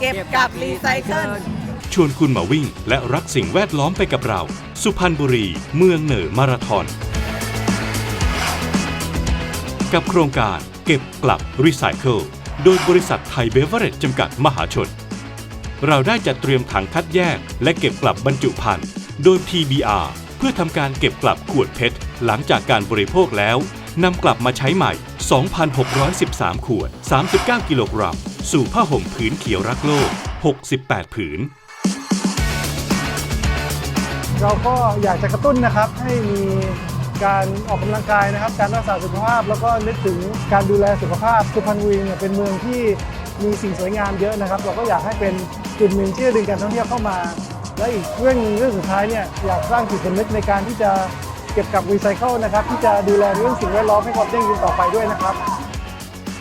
เก็บกับรีไซเคิล ชวนคุณมาวิ่งและรักสิ่งแวดล้อมไปกับเรา สุพรรณบุรี เมืองเหนือมาราธอน กับโครงการเก็บกลับรีไซเคิลโดยบริษัทไทยเบเวอร์เรจจำกัดมหาชน เราได้จัดเตรียมถังคัดแยก และเก็บกลับบรรจุภัณฑ์โดย PBR เพื่อทำการเก็บกลับขวดเพชรหลังจากการบริโภคแล้วนำกลับมาใช้ใหม่ 2,613 ขวด 39 กิโลกรัม สู่ผ้าห่มผืนเขียวรักโลก 68 ผืน เราก็อยากจะกระตุ้นนะครับให้มีการออกกำลังกายนะครับ การรักษาสุขภาพแล้วก็นึกถึงการดูแลสุขภาพสุพรรณบุรีเนี่ยเป็นเมืองที่มีสิ่งสวยงามเยอะนะครับ เราก็อยากให้เป็นจุดหนึ่งที่จะดึงการท่องเที่ยวเข้ามา และอีกเรื่องหนึ่งเรื่องสุดท้ายเนี่ยอยากสร้างจิตสำนึกในการที่จะเก็บกับรีไซเคิลนะครับที่จะดูแลเรื่องสิ่งแวดล้อมให้ความยั่งยืนต่อไปด้วยนะครับ